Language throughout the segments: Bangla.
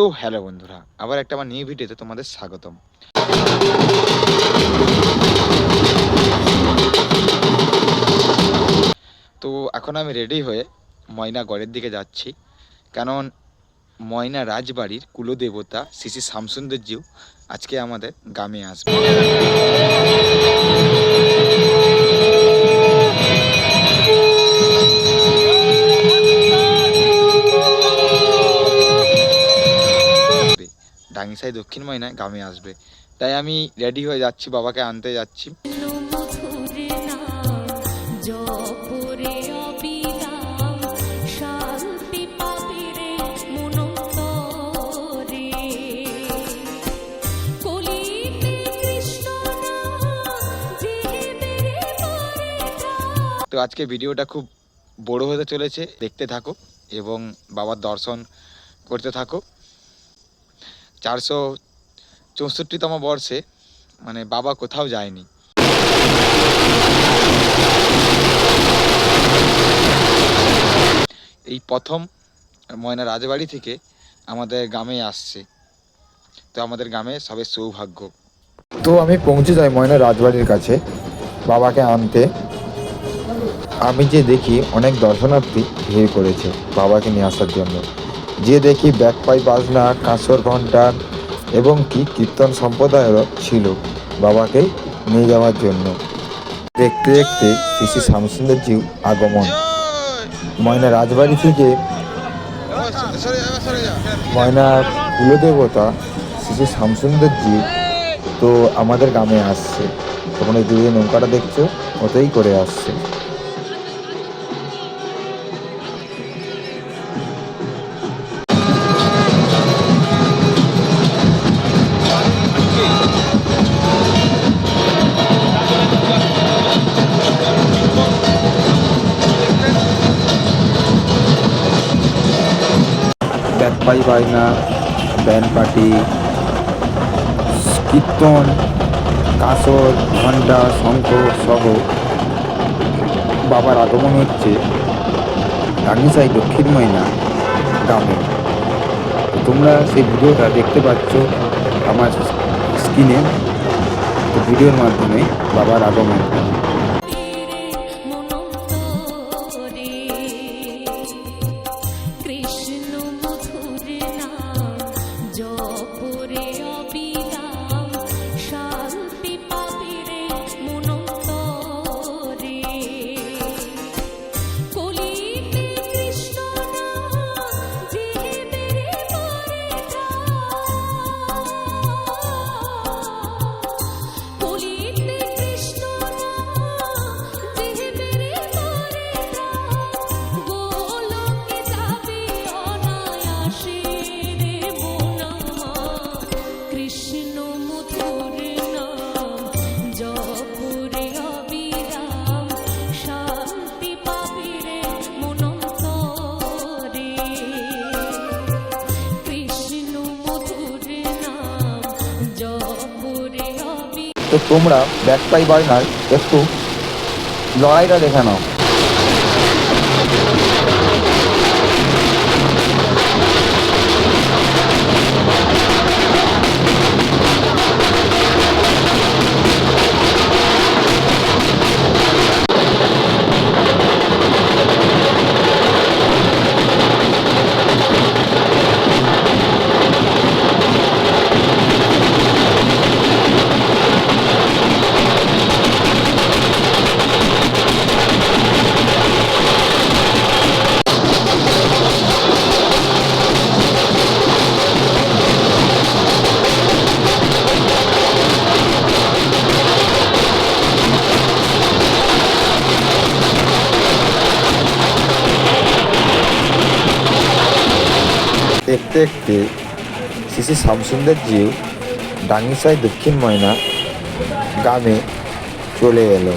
সো হ্যালো বন্ধুরা, আবার একটা আমার নিউ ভিডিওতে তোমাদের স্বাগতম। তো এখন আমি রেডি হয়ে ময়না গড়ের দিকে যাচ্ছি। কারণ ময়না রাজবাড়ির কুলদেবতা শ্রী শ্রী আজকে আমাদের গ্রামে আসবে। ডাঙ্গিসাই দক্ষিণ ময়নায় গ্রামে আসবে। তাই আমি রেডি হয়ে যাচ্ছি, বাবাকে আনতে যাচ্ছি। তো আজকে ভিডিওটা খুব বড় হতে চলেছে, দেখতে থাকো এবং বাবার দর্শন করতে থাকো। চারশো চৌষট্টিতম বর্ষে মানে বাবা কোথাও যায়নি। এই প্রথম ময়না রাজবাড়ি থেকে আমাদের গ্রামে আসছে। তো আমাদের গ্রামে সবে সৌভাগ্য। তো আমি পৌঁছে যাই ময়না রাজবাড়ির কাছে, বাবাকে আনতে। আমি যে দেখি অনেক দর্শনার্থী ভিড় করেছে বাবাকে নিয়ে আসার জন্য। যে দেখি ব্যাকপাই বাজনা কাঁসর ঘণ্টা এবং কি কীর্তন সম্প্রদায়েরও ছিল বাবাকে নিয়ে যাওয়ার জন্য। দেখতে দেখতে শ্রী শ্রী শামসুন্দরজিউ আগমন। ময়না রাজবাড়ি থেকে ময়না কুলদেবতা শ্রী শামসুন্দরজি তো আমাদের গ্রামে আসছে। তোমরা এই দূরে নৌকাটা দেখছ, ওতেই করে আসছে। ব্যাকপাই বায়না ব্যান্ড পার্টি কীর্তন কাসর ঘণ্টা শঙ্খ সহ বাবার আগমন হচ্ছে রাগিসাই দক্ষিণ ময়না গ্রামে। তোমরা সেই ভিডিওটা দেখতে পাচ্ছ আমার স্ক্রিনে। ভিডিওর মাধ্যমে বাবার আগমন। তো তোমরা ব্যাকপাই বার্নার একটু লড়াইটা দেখে নাও। দেখতে শ্রী শামসুন্দর জিউ ডাঙ্গিসাই দক্ষিণ ময়না গ্রামে চলে এলো।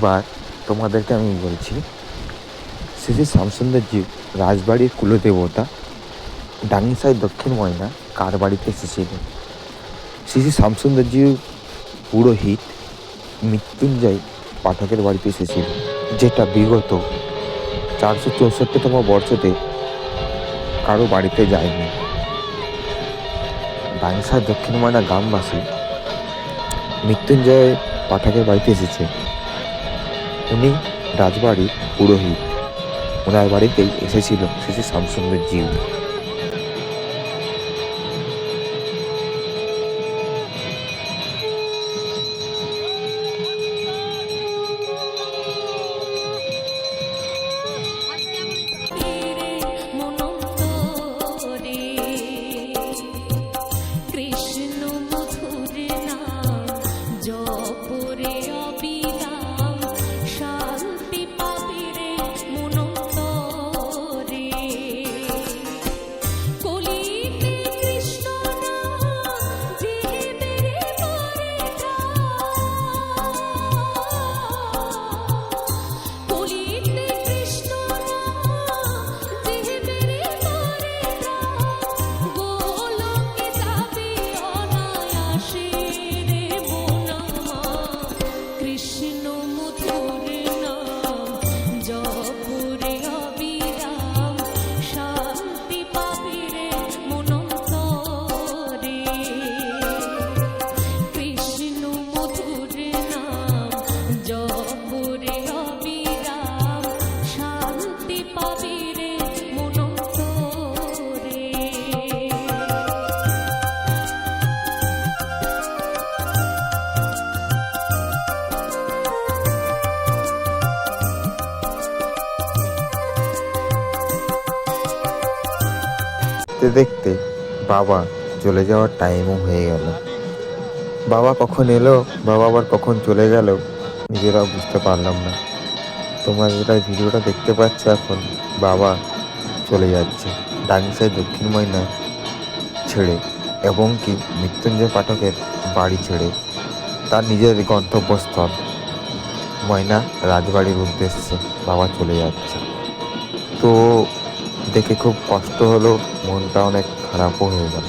এবার তোমাদেরকে আমি বলছি, শ্রী শ্যামসুন্দরজি রাজবাড়ির কুলদেবতা, ডাঙ্গিসাই দক্ষিণ ময়না কার বাড়িতে এসেছিলেন? শ্রী শ্যামসুন্দরজি পুরোহিত মৃত্যুঞ্জয় পাঠকের বাড়িতে এসেছিলেন যেটা বিগত চারশো চৌষট্টিতম বর্ষতে কারও বাড়িতে যায়নি। ডাংসার দক্ষিণ ময়না গ্রামবাসী মৃত্যুঞ্জয় পাঠকের বাড়িতে এসেছে। উনি রাজবাড়ির পুরোহিত। ওনার বাড়িতেই এসেছিল শেষে শামসুন্দর জিউ। দেখতে বাবা চলে যাওয়ার টাইমও হয়ে গেল। বাবা কখন এলো, বাবা আবার কখন চলে গেল, নিজেরাও বুঝতে পারলাম না। তোমরা যেটা ভিডিওটা দেখতে পাচ্ছ এখন, বাবা চলে যাচ্ছে ডাংসাই দক্ষিণ ময়না ছেড়ে এবং কি মৃত্যুঞ্জয় পাঠকের বাড়ি ছেড়ে তার নিজের গন্তব্যস্থল। ময়না রাজবাড়ির উদ্দেশ্যে বাবা চলে যাচ্ছে। তো দেখে খুব কষ্ট হলো মনটা অনেক খারাপও হয়ে গেল।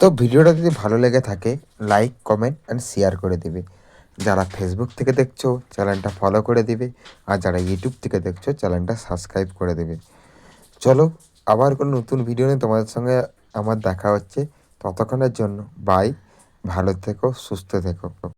তো ভিডিওটা যদি ভালো লেগে থাকে লাইক কমেন্ট অ্যান্ড শেয়ার করে দেবে। যারা ফেসবুক থেকে দেখছ চ্যানেলটা ফলো করে দেবে। আর যারা ইউটিউব থেকে দেখছ চ্যানেলটা সাবস্ক্রাইব করে দেবে। চলো, আবার কোনো নতুন ভিডিও নিয়ে তোমাদের সঙ্গে আমার দেখা হচ্ছে। ততক্ষণের জন্য বাই ভালো থেকো, সুস্থ থেকো।